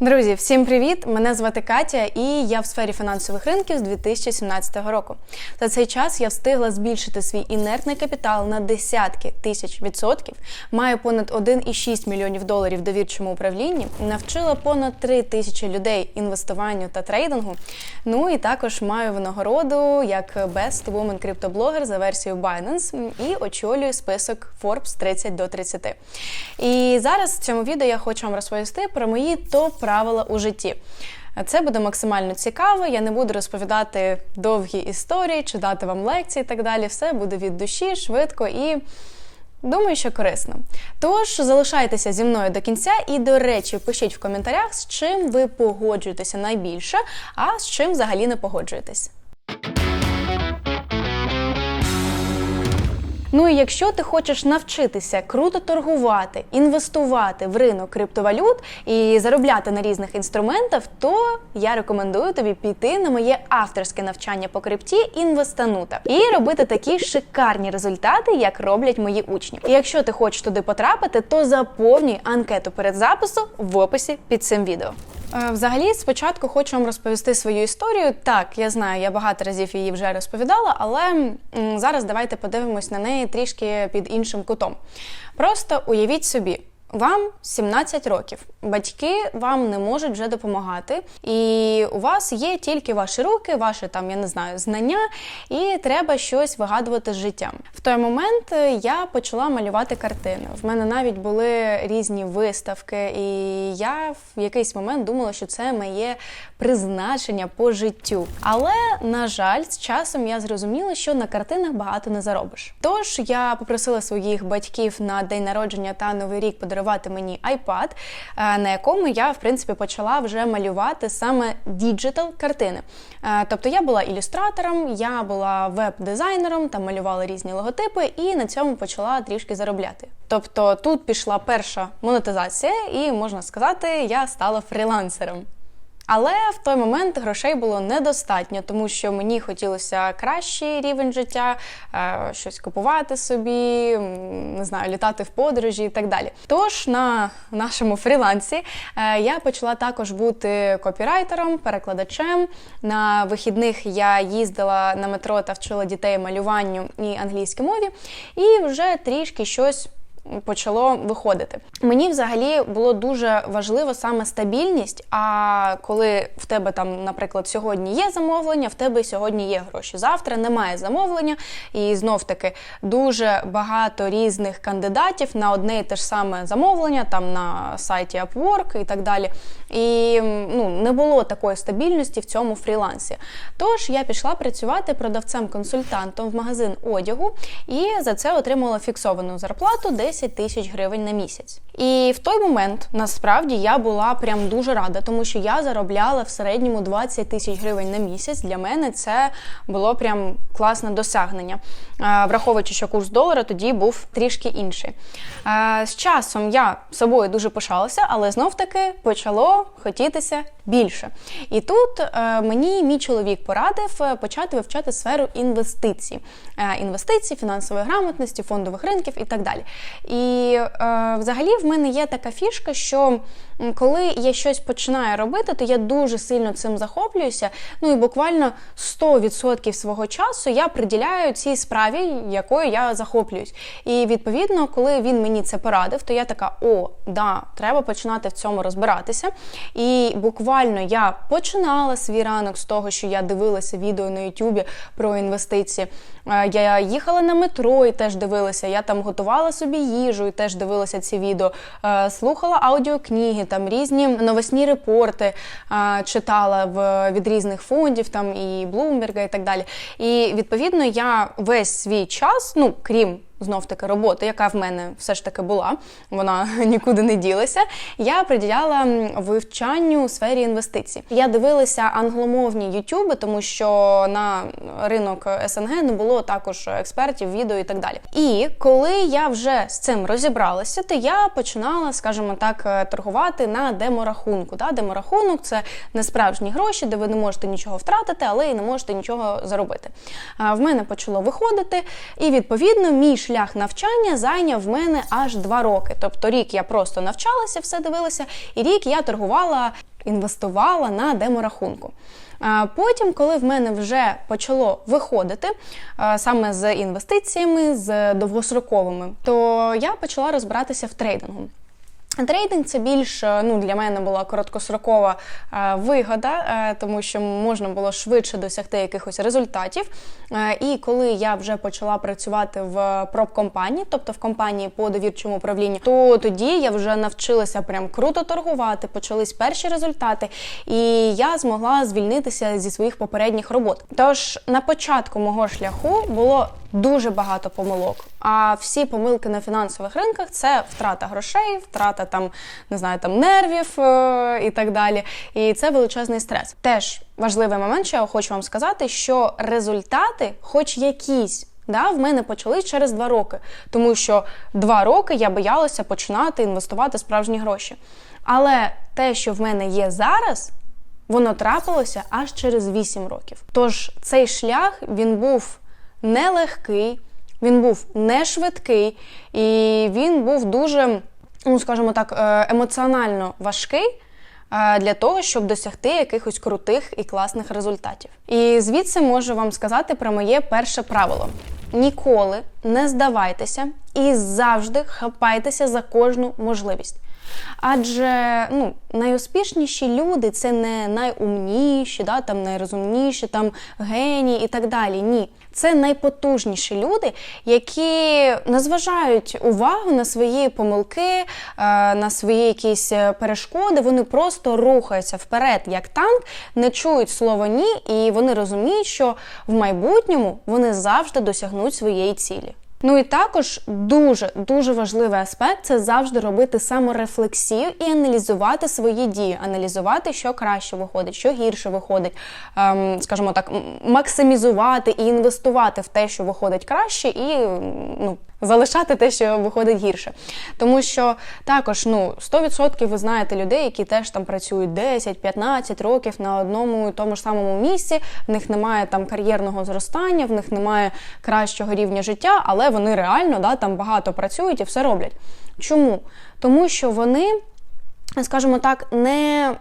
Друзі, всім привіт! Мене звати Катя, і я в сфері фінансових ринків з 2017 року. За цей час я встигла збільшити свій інертний капітал на десятки тисяч відсотків, маю понад 1,6 мільйонів доларів в довірчому управлінні, навчила понад 3 тисячі людей інвестуванню та трейдингу. Ну і також маю винагороду як Best Woman криптоблогер за версією Binance і очолюю список Forbes 30 до 30. І зараз в цьому відео я хочу вам розповісти про мої топ правила у житті. Це буде максимально цікаво. Я не буду розповідати довгі історії, чи дати вам лекції і так далі. Все буде від душі, швидко і. Думаю, що корисно. Тож залишайтеся зі мною до кінця, і, до речі, пишіть в коментарях, з чим ви погоджуєтеся найбільше, а з чим взагалі не погоджуєтесь. Ну і якщо ти хочеш навчитися круто торгувати, інвестувати в ринок криптовалют і заробляти на різних інструментах, то я рекомендую тобі піти на моє авторське навчання по крипті інвестанута і робити такі шикарні результати, як роблять мої учні. І якщо ти хочеш туди потрапити, то заповнюй анкету перед запису в описі під цим відео. Е, Взагалі, спочатку хочу вам розповісти свою історію. Так, я знаю, я багато разів її вже розповідала, але зараз давайте подивимось на неї трішки під іншим кутом. Просто уявіть собі. Вам 17 років, батьки вам не можуть вже допомагати, і у вас є тільки ваші руки, ваші там, я не знаю, знання, і треба щось вигадувати з життям. В той момент е, я почала малювати картини. В мене навіть були різні виставки, і я в якийсь момент думала, що це моє призначення по життю. Але на жаль, з часом я зрозуміла, що на картинах багато не заробиш. Тож я попросила своїх батьків на день народження та новий рік подарувати мені iPad, е, на якому я в принципі почала вже малювати саме діджитал картини. Е, Тобто я була ілюстратором, я була веб-дизайнером, там малювала різні логотипи, і на цьому почала трішки заробляти. Тобто тут пішла перша монетизація, і можна сказати, я стала фрілансером. Але в той момент грошей було недостатньо, тому що мені хотілося кращий рівень життя, е, щось купувати собі, не знаю, літати в подорожі і так далі. Тож на нашому фрілансі е, я почала також бути копірайтером, перекладачем. На вихідних я їздила на метро та вчила дітей малюванню і англійській мові, і вже трішки щось почало виходити. Мені взагалі було дуже важливо саме стабільність. А коли в тебе там, наприклад, сьогодні є замовлення, в тебе сьогодні є гроші. Завтра немає замовлення, і знов таки дуже багато різних кандидатів на одне і те ж саме замовлення, там на сайті Upwork і так далі. І ну, не було такої стабільності в цьому фрілансі. Тож я пішла працювати продавцем-консультантом в магазин одягу і за це отримала фіксовану зарплату 10 тисяч гривень на місяць. І в той момент насправді я була прям дуже рада, тому що я заробляла в середньому 20 тисяч гривень на місяць. Для мене це було прям класне досягнення, враховуючи, що курс долара тоді був трішки інший. З часом я собою дуже пишалася, але знов таки почало хотітися більше. І тут е, мені мій чоловік порадив е, почати вивчати сферу інвестицій, Е, інвестицій, фінансової грамотності, фондових ринків і так далі. І е, взагалі в мене є така фішка, що коли я щось починаю робити, то я дуже сильно цим захоплююся. Ну і буквально 100% свого часу я приділяю цій справі, якою я захоплююсь. І відповідно, коли він мені це порадив, то я така: о, да, треба починати в цьому розбиратися. І буквально я починала свій ранок з того, що я дивилася відео на Ютубі про інвестиції. Е, Я їхала на метро і теж дивилася. Я там готувала собі їжу і теж дивилася ці відео. Е, Слухала аудіокниги, там різні новосні репорти а, читала в від різних фондів, там і Блумберга, і так далі. І відповідно я весь свій час, ну крім знов таки роботи, яка в мене все ж таки була, вона нікуди не ділася. Я приділяла вивчанню у сфері інвестицій. Я дивилася англомовні ютюби, тому що на ринок СНГ не було також експертів, відео і так далі. І коли я вже з цим розібралася, то я починала, скажімо так, е, торгувати на деморахунку. Да? Деморахунок це не справжні гроші, де ви не можете нічого втратити, але і не можете нічого заробити. В мене почало виходити, і відповідно мій шлях навчання зайняв в мене аж два роки. Тобто рік я просто навчалася, все дивилася, і рік я торгувала, інвестувала на деморахунку. Потім, коли в мене вже почало виходити саме з інвестиціями, з довгостроковими, то я почала розбиратися в трейдингу. Трейдинг це більш е, ну для мене була короткосрокова е, вигода, е, тому що можна було швидше досягти якихось результатів. І коли я вже почала працювати в проб-компанії, тобто в компанії по довірчому управлінню, то тоді я вже навчилася прям круто торгувати, почались перші результати, і я змогла звільнитися зі своїх попередніх робот. Тож на початку мого шляху було дуже багато помилок. А всі помилки на фінансових ринках це втрата грошей, втрата там не знаю, там нервів е і так далі. І це величезний стрес. Теж важливий момент, що я хочу вам сказати, що результати, хоч якісь. Да, в мене почались через два роки, тому що два роки я боялася починати інвестувати справжні гроші. Але те, що в мене є зараз, воно трапилося аж через 8 років. Тож цей шлях він був нелегкий, він був не швидкий, і він був дуже, ну скажімо так, е, емоціонально важкий. е, Для того щоб досягти якихось крутих і класних результатів, і звідси можу вам сказати про моє перше правило: ніколи не здавайтеся і завжди хапайтеся за кожну можливість. Адже ну, найуспішніші люди це не найумніші, да, там найрозумніші, там генії і так далі. Ні, це найпотужніші люди, які не зважають увагу на свої помилки, е, на свої якісь перешкоди. Вони просто рухаються вперед, як танк, не чують слово ні, і вони розуміють, що в майбутньому вони завжди досягнуть своєї цілі. Ну і також дуже дуже важливий аспект це завжди робити саморефлексію і аналізувати свої дії, аналізувати, що краще виходить, що гірше виходить, ем, скажімо так, максимізувати і інвестувати в те, що виходить краще, і ну. Залишати те, що виходить гірше. Тому що також ну 100% ви знаєте людей, які теж там працюють 10-15 років на одному і тому ж самому місці, в них немає там кар'єрного зростання, в них немає кращого рівня життя, але вони реально да, там багато працюють і все роблять. Чому? Тому що вони, скажімо так, не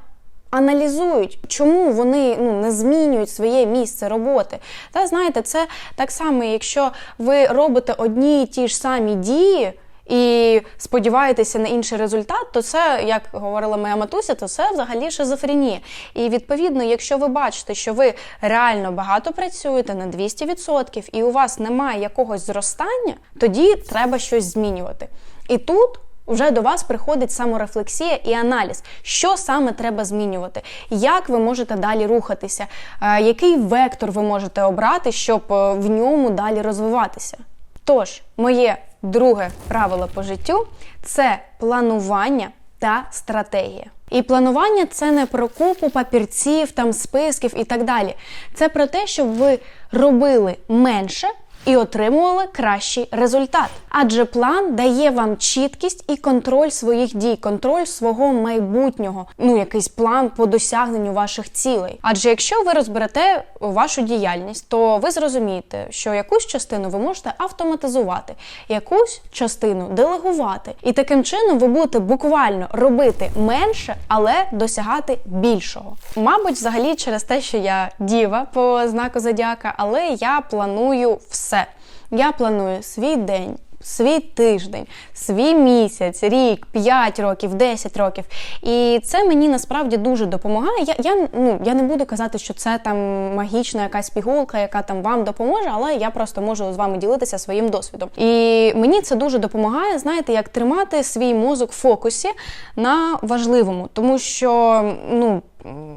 аналізують, чому вони ну, не змінюють своє місце роботи. Та знаєте, це так само, якщо ви робите одні і ті ж самі дії. І сподіваєтеся на інший результат, то це, як говорила моя матуся, то це взагалі шизофренія. І відповідно, якщо ви бачите, що ви реально багато працюєте на 200% і у вас немає якогось зростання, тоді треба щось змінювати. І тут вже до вас приходить саморефлексія і аналіз, що саме треба змінювати, як ви можете далі рухатися, який вектор ви можете обрати, щоб е, в ньому далі розвиватися. Тож, моє друге правило по життю це планування та стратегія. І планування це не про купу папірців, там списків і так далі. Це про те, щоб ви робили менше і отримували кращий результат. Адже план дає вам чіткість і контроль своїх дій, контроль свого майбутнього, ну якийсь план по досягненню ваших цілей. Адже якщо ви розберете вашу діяльність, то ви зрозумієте, що якусь частину ви можете автоматизувати, якусь частину делегувати, і таким чином ви будете буквально робити менше, але досягати більшого. Мабуть, взагалі через те, що я діва по знаку зодіака, але я планую все. Я планую свій день, свій тиждень, свій місяць, рік, 5 років, 10 років. І це мені насправді дуже допомагає. Я я, ну, я не буду казати, що це там магічна якась пігулка, яка там вам допоможе, але я просто можу з вами ділитися своїм досвідом. І мені це дуже допомагає, знаєте, як тримати свій мозок в фокусі на важливому, тому що ну.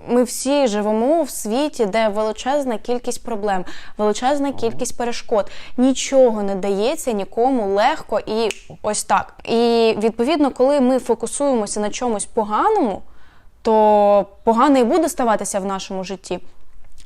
Ми всі живемо в світі, де величезна кількість проблем, величезна кількість перешкод. Нічого не дається нікому легко і ось так. І відповідно, коли ми фокусуємося на чомусь поганому, то погане і буде ставатися в нашому житті.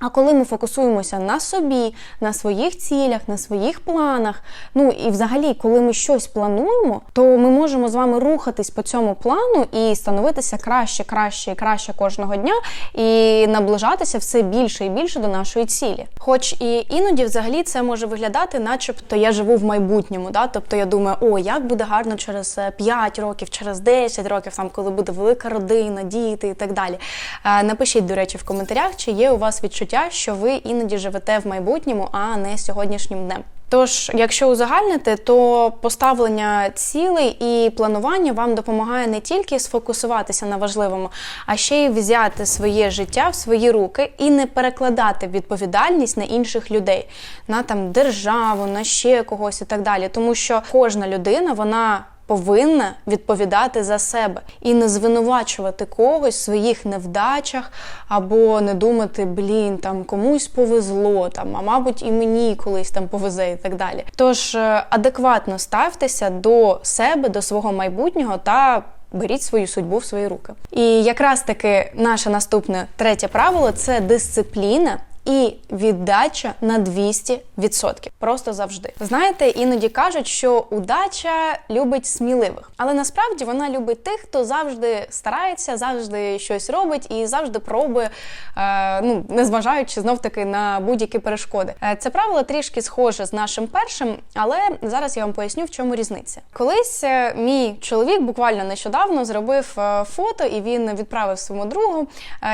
А коли ми фокусуємося на собі, на своїх цілях, на своїх планах, ну і взагалі, коли ми щось плануємо, то ми можемо з вами рухатись по цьому плану і становитися краще, краще і краще кожного дня, і наближатися все більше і більше до нашої цілі. Хоч і іноді, взагалі, це може виглядати, начебто я живу в майбутньому. Да? Тобто я думаю, о, як буде гарно через е, 5 років, через 10 років, там коли буде велика родина, діти і так далі. Е, Напишіть, до речі, в коментарях, чи є у вас відчуття, що ви іноді живете в майбутньому, а не сьогоднішнім днем. Тож, якщо узагальнити, то поставлення цілей і планування вам допомагає не тільки сфокусуватися на важливому, а ще й взяти своє життя в свої руки і не перекладати відповідальність на інших людей, на там державу, на ще когось і так далі. Тому що кожна людина вона. Повинна відповідати за себе і не звинувачувати когось в своїх невдачах, або не думати, блін, там комусь повезло, там, а мабуть, і мені колись там повезе, і так далі. Тож е, адекватно ставтеся до себе, до свого майбутнього та. Беріть свою судьбу в свої руки. І якраз таки наше наступне третє правило це дисципліна і віддача на 200%. Просто завжди. Знаєте, іноді кажуть, що удача любить сміливих, але насправді вона любить тих, хто завжди старається, завжди щось робить і завжди пробує, е, ну незважаючи знов таки на будь-які перешкоди. Е, Це правило трішки схоже з нашим першим, але зараз я вам поясню, в чому різниця. Колись е, мій чоловік буквально нещодавно зробив е, фото, і він відправив своєму другу,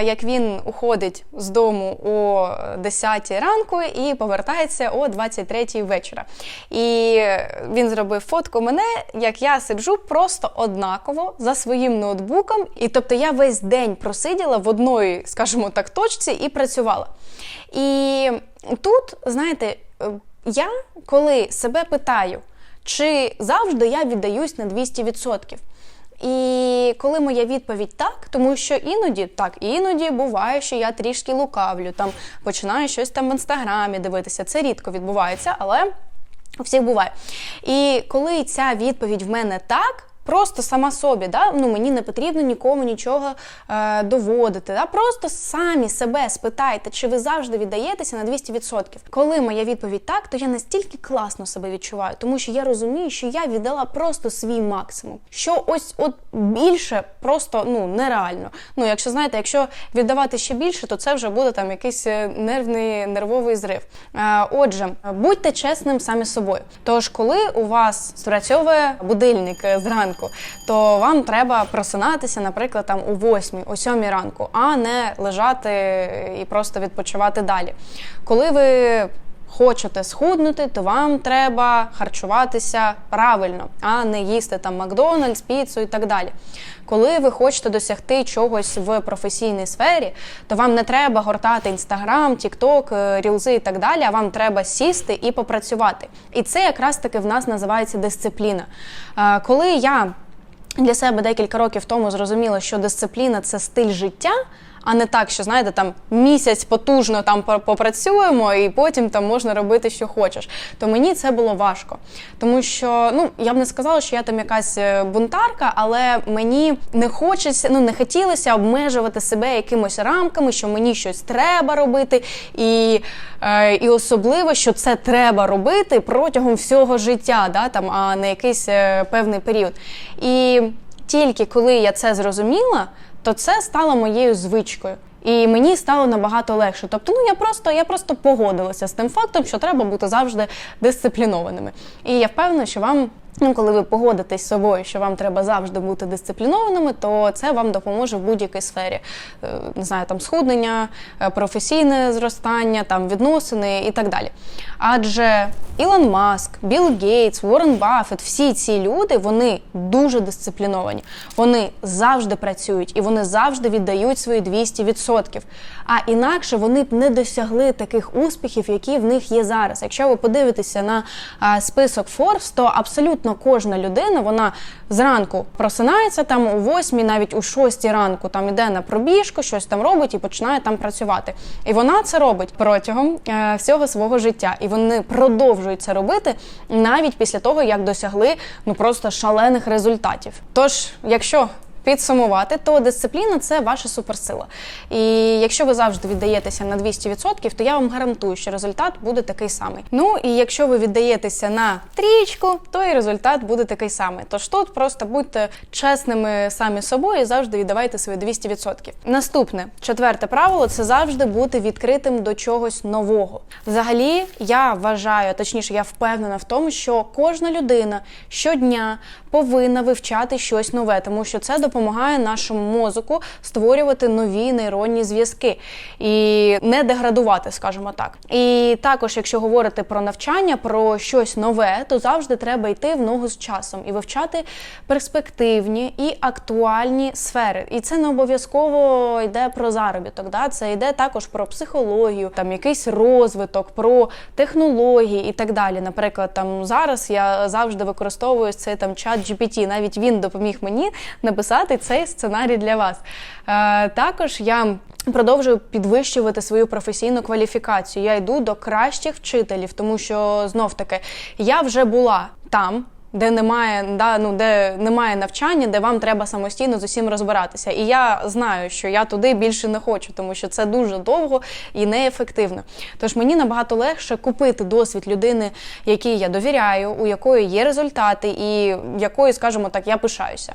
як він уходить з дому о 10 ранку і повертається о 23 вечора. І він зробив фотку мене, як я сиджу просто однаково за своїм ноутбуком. І тобто я весь день просиділа в одної, скажімо так, точці і працювала. І тут, знаєте, я коли себе питаю, чи завжди я віддаюсь на 200%. І коли моя відповідь так, тому що іноді так, іноді буває, що я трішки лукавлю, там починаю щось там в інстаграмі дивитися. Це рідко відбувається, але у всіх буває. І коли ця відповідь в мене так. Просто сама собі, да? ну мені не потрібно нікому нічого е, доводити. Да? Просто самі себе спитайте, чи ви завжди віддаєтеся на 200%. Коли моя відповідь так, то я настільки класно себе відчуваю, тому що я розумію, що я віддала просто свій максимум. Що ось от більше просто ну нереально. Ну, якщо знаєте, якщо віддавати ще більше, то це вже буде там якийсь е, нервний нервовий зрив. Е, отже, будьте чесним самі собою. Тож, коли у вас спрацьовує будильник е, зранку, то вам треба просинатися, наприклад, там у 8, о 7 ранку, а не лежати і просто відпочивати далі. Коли ви хочете схуднути, то вам треба харчуватися правильно, а не їсти там Макдональдс, піцу і так далі. Коли ви хочете досягти чогось в професійній сфері, то вам не треба гортати інстаграм, тікток, рілзи і так далі. А вам треба сісти і попрацювати. І це якраз таки в нас називається дисципліна. Е, Коли я для себе декілька років тому зрозуміла, що дисципліна це стиль життя. А не так, що знаєте, там місяць потужно там попрацюємо, і потім там можна робити, що хочеш. То мені це було важко, тому що ну я б не сказала, що я там якась е, бунтарка, але мені не хочеться, ну не хотілося обмежувати себе якимось рамками, що мені щось треба робити, і, е, і особливо, що це треба робити протягом всього життя, да, там, а не якийсь е, певний період. І тільки коли я це зрозуміла, то це стало моєю звичкою. І мені стало набагато легше. Тобто, ну я просто я просто погодилася з тим фактом, що треба бути завжди дисциплінованими. І я впевнена, що вам. Ну, коли ви погодитесь з собою, що вам треба завжди бути дисциплінованими, то це вам допоможе в будь-якій сфері. Е, Не знаю, там схуднення, е, професійне зростання, там відносини і так далі. Адже Ілон Маск, Білл Гейтс, Уоррен Баффет, всі ці люди вони дуже дисципліновані. Вони завжди працюють і вони завжди віддають свої 200%. А інакше вони б не досягли таких успіхів, які в них є зараз. Якщо ви подивитеся на список Forbes, то абсолютно кожна людина вона зранку просинається там у 8, навіть у 6 ранку, там іде на пробіжку, щось там робить і починає там працювати. І вона це робить протягом е, всього свого життя. І вони продовжують це робити навіть після того, як досягли ну просто шалених результатів. Тож, якщо підсумувати, то дисципліна це ваша суперсила. І якщо ви завжди віддаєтеся на 200%, то я вам гарантую, що результат буде такий самий. Ну і якщо ви віддаєтеся на трічку, то і результат буде такий самий. Тож тут просто будьте чесними самі собою і завжди віддавайте свої 200%. Наступне четверте правило це завжди бути відкритим до чогось нового. Взагалі, я вважаю, точніше, я впевнена в тому, що кожна людина щодня повинна вивчати щось нове, тому що це допомагає нашому мозку створювати нові нейронні зв'язки і не деградувати, скажімо так. І також, якщо говорити про навчання, про щось нове, то завжди треба йти в ногу з часом і вивчати перспективні і актуальні сфери. І це не обов'язково йде про заробіток. Да? Це йде також про психологію, там якийсь розвиток, про технології і так далі. Наприклад, там зараз я завжди використовую цей там чат GPT. Навіть він допоміг мені написати цей сценарій для вас. Е, також я. Продовжую підвищувати свою професійну кваліфікацію. Я йду до кращих вчителів, тому що знов таки я вже була там. Де немає да, ну, де немає навчання, де вам треба самостійно з усім розбиратися. І я знаю, що я туди більше не хочу, тому що це дуже довго і неефективно. Тож мені набагато легше купити досвід людини, якій я довіряю, у якої є результати, і якою, скажімо так, я пишаюся.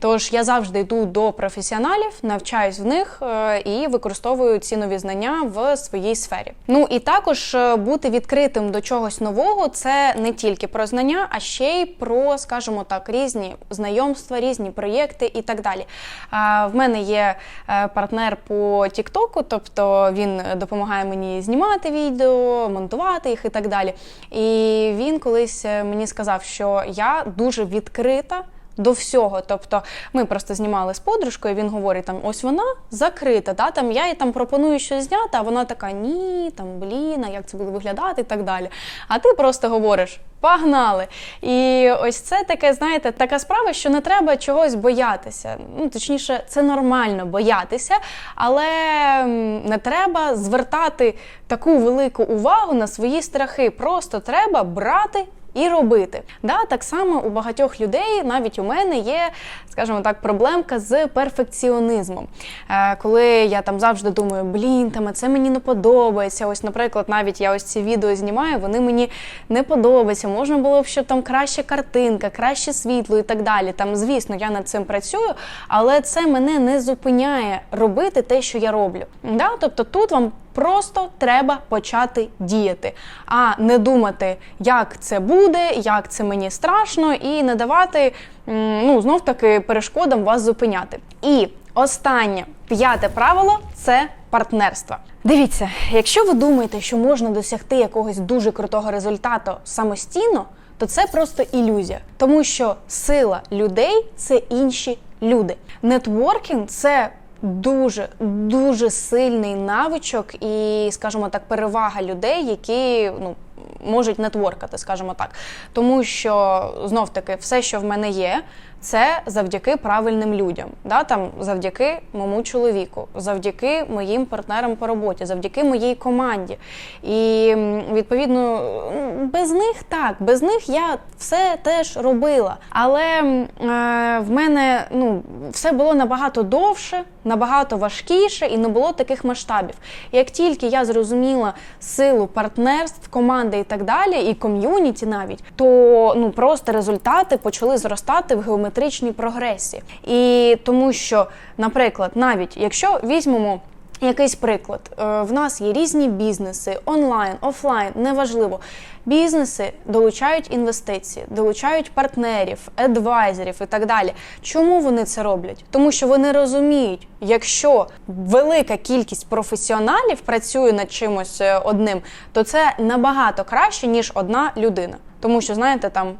Тож я завжди йду до професіоналів, навчаюсь в них е, і використовую ці нові знання в своїй сфері. Ну і також е, бути відкритим до чогось нового це не тільки про знання, а ще й про, скажімо так, різні знайомства, різні проєкти і так далі. А, В мене є е, партнер по Тіктоку, тобто він допомагає мені знімати відео, монтувати їх і так далі. І він колись е, мені сказав, що я дуже відкрита. До всього, тобто ми просто знімали з подружкою. Він говорить: там ось вона закрита. Да? Там я їй там пропоную щось зняти, а вона така: ні, там блін, а як це буде виглядати і так далі. А ти просто говориш. Погнали! І ось це таке, знаєте, така справа, що не треба чогось боятися. Ну, точніше, це нормально боятися, але не треба звертати таку велику увагу на свої страхи. Просто треба брати. І робити. Да, Так само у багатьох людей, навіть у мене є, скажімо так, проблемка з перфекціонізмом. Е, Коли я там завжди думаю, блін, там це мені не подобається. Ось, наприклад, навіть я ось ці відео знімаю, вони мені не подобаються. Можна було б, щоб там краща картинка, краще світло і так далі. Там, звісно, я над цим працюю, але це мене не зупиняє робити те, що я роблю. Да? Тобто тут вам Просто треба почати діяти, а не думати, як це буде, як це мені страшно, і не давати ну знов таки перешкодам вас зупиняти. І останнє п'яте правило це партнерство. Дивіться, якщо ви думаєте, що можна досягти якогось дуже крутого результату самостійно, то це просто ілюзія, тому що сила людей це інші люди. Нетворкінг це дуже дуже сильний навичок і, скажімо так, перевага людей, які ну. Можуть нетворкати, скажімо так, тому що знов таки все, що в мене є, це завдяки правильним людям, да там завдяки моєму чоловіку, завдяки моїм партнерам по роботі, завдяки моїй команді. І відповідно без них так, без них я все теж робила. Але е, в мене ну все було набагато довше, набагато важкіше і не було таких масштабів. Як тільки я зрозуміла силу партнерств, команди і так далі, і ком'юніті навіть, то ну просто результати почали зростати в геометричній прогресії. І тому що, наприклад, навіть якщо візьмемо. Якийсь приклад, е, в нас є різні бізнеси, онлайн, офлайн, неважливо. Бізнеси долучають інвестиції, долучають партнерів, едвайзерів і так далі. Чому вони це роблять? Тому що вони розуміють, якщо велика кількість професіоналів працює над чимось е, одним, то це набагато краще ніж одна людина. Тому що знаєте, там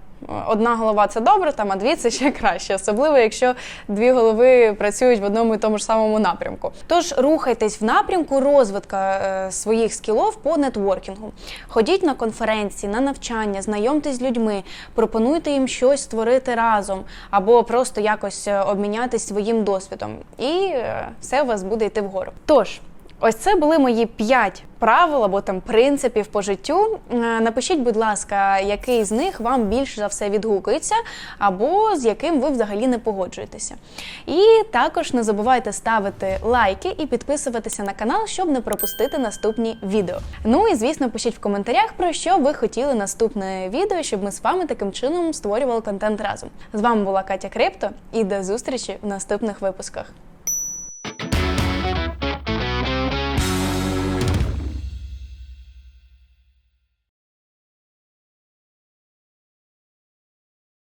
одна голова це добре, там а дві це ще краще, особливо якщо дві голови працюють в одному і тому ж самому напрямку. Тож рухайтесь в напрямку розвитка е, своїх скілов по нетворкінгу. Ходіть на конференції, на навчання, знайомтесь з людьми, пропонуйте їм щось створити разом або просто якось е, обмінятись своїм досвідом, і е, все у вас буде йти вгору. Тож. Ось це були мої п'ять правил або там принципів по життю. Напишіть, будь ласка, який з них вам більше за все відгукується, або з яким ви взагалі не погоджуєтеся. І також не забувайте ставити лайки і підписуватися на канал, щоб не пропустити наступні відео. Ну і звісно, пишіть в коментарях про що ви хотіли наступне відео, щоб ми з вами таким чином створювали контент разом. З вами була Катя Крипто і до зустрічі в наступних випусках.